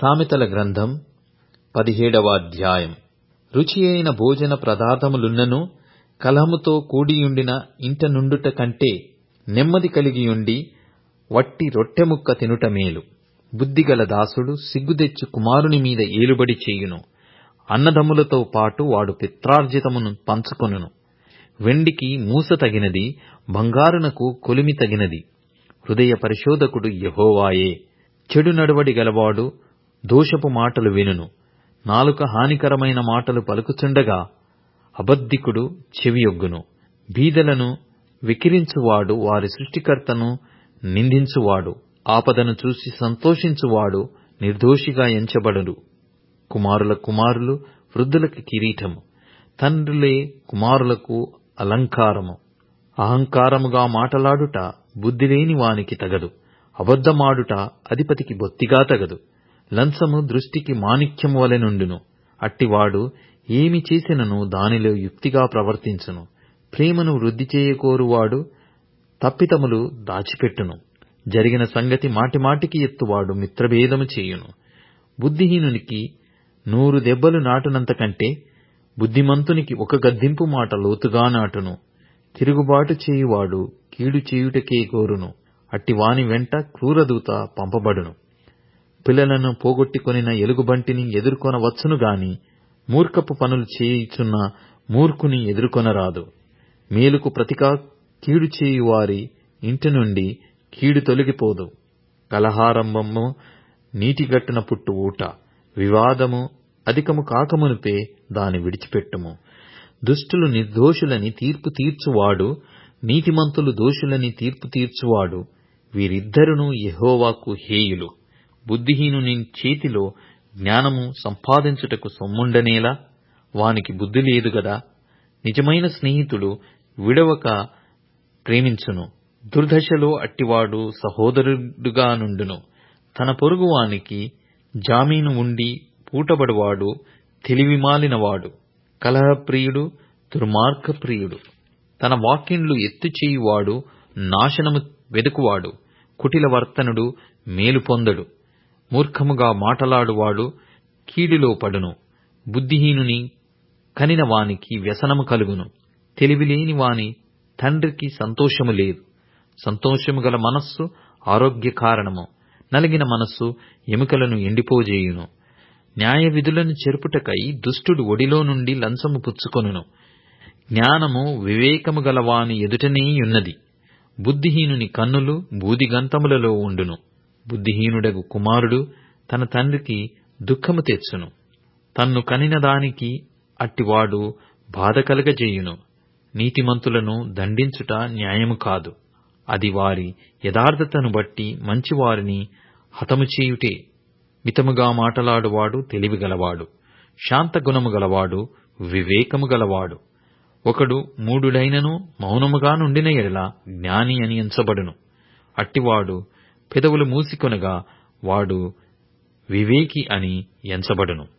సామెతల గ్రంథం పదిహేడవ అధ్యాయం. రుచి అయిన భోజన పదార్థములున్నను కలహముతో కూడియుండిన ఇంట నుండుట కంటే నెమ్మది కలిగియుండి వట్టి రొట్టె ముక్క తినుట మేలు. బుద్ధిగల దాసుడు సిగ్గుదెచ్చు కుమారుని మీద ఏలుబడి చేయును. అన్నదమ్ములతో పాటు వాడు పిత్రార్జితమును పంచుకొనును. వెండికి మూస తగినది బంగారునకు కొలిమి తగినది. హృదయ పరిశోధకుడు యహోవాయే. చెడు నడవడి గలవాడు దోషపు మాటలు వినును. నాలుక హానికరమైన మాటలు పలుకుచుండగా అబద్ధికుడు చెవియొగ్గును బీదలను వికిరించువాడు వారి సృష్టికర్తను నిందించువాడు. ఆపదను చూసి సంతోషించువాడు నిర్దోషిగా ఎంచబడడు కుమారుల కుమారులు వృద్ధులకు కిరీటము. తండ్రులే కుమారులకు అలంకారము. అహంకారముగా మాటలాడుట బుద్ధిలేని వానికి తగదు. అబద్ధమాడుట అధిపతికి బొత్తిగా తగదు. లంచము దృష్టికి మాణిక్యము వలె నుండును. అట్టివాడు ఏమి చేసినను దానిలో యుక్తిగా ప్రవర్తించును. ప్రేమను వృద్ధి చేయకోరువాడు తప్పితములు దాచిపెట్టును. జరిగిన సంగతి మాటిమాటికి ఎత్తువాడు మిత్రభేదము చేయును. బుద్ధిహీనునికి నూరు దెబ్బలు నాటునంత కంటే బుద్ధిమంతునికి ఒక గద్దింపు మాట లోతుగా నాటును. తిరుగుబాటు చేయువాడు కీడు చేయుటకే కోరును. అట్టివాని వెంట క్రూరదూత పంపబడును. పిల్లలను పోగొట్టుకొనిన ఎలుగుబంటిని ఎదుర్కొనవచ్చును గాని మూర్ఖపు పనులు చేయుచున్న మూర్ఖుని ఎదుర్కొనరాదు. మేలుకు ప్రతిగా కీడు చేయువారి ఇంటి నుండి కీడు తొలగిపోదు. కలహారంభము నీటిగట్టున పుట్టు ఊట వివాదము అధికము కాకమునిపే దాని విడిచిపెట్టుము. దుష్టులు నిర్దోషులని తీర్పు తీర్చువాడు నీతిమంతులు దోషులని తీర్పు తీర్చువాడు వీరిద్దరును యహోవాకు హేయులు. బుద్ధిహీనుని చేతిలో జ్ఞానము సంపాదించుటకు సొమ్ముండనేలా? వానికి బుద్ధి లేదు గదా? నిజమైన స్నేహితుడు విడవక ప్రేమించును. దుర్దశలో అట్టివాడు సహోదరుడుగా నుండును. తన పొరుగువానికి జామీను ఉండి పూటబడువాడు తెలివిమాలినవాడు కలహప్రియుడు దుర్మార్గప్రియుడు. తన వాక్యంలు ఎత్తుచేయువాడు నాశనము వెదుకువాడు. కుటిల వర్తనుడు మేలు పొందడు. మూర్ఖముగా మాటలాడువాడు కీడులో పడును. బుద్ధిహీనుని కనిన వానికి వ్యసనము కలుగును. తెలివిలేని వాని తండ్రికి సంతోషము లేదు. సంతోషము గల మనస్సు ఆరోగ్య కారణము. నలిగిన మనస్సు ఎముకలను ఎండిపోజేయును. న్యాయ విధులను చెరుపుటకై దుష్టుడు ఒడిలో నుండి లంచము పుచ్చుకొనును. జ్ఞానము వివేకము గలవాని ఎదుటనేయున్నది బుద్ధిహీనుని కన్నులు బూదిగంతములలో ఉండును. బుద్ధిహీనుడగు కుమారుడు తన తండ్రికి దుఃఖము తెచ్చును. తన్ను కనిన దానికి అట్టివాడు బాధ కలగజేయును. నీతిమంతులను దండించుట న్యాయము కాదు. అది వారి యథార్థతను బట్టి మంచివారిని హతము చేయుటే మితముగా మాటలాడువాడు తెలివిగలవాడు శాంతగుణము గలవాడు వివేకము గలవాడు. ఒకడు మూడుడైనను మౌనముగా నుండిన ఎడల జ్ఞాని అని ఎంచబడును. అట్టివాడు పెదవులు మూసికొనగా వాడు వివేకి అని ఎంచబడును.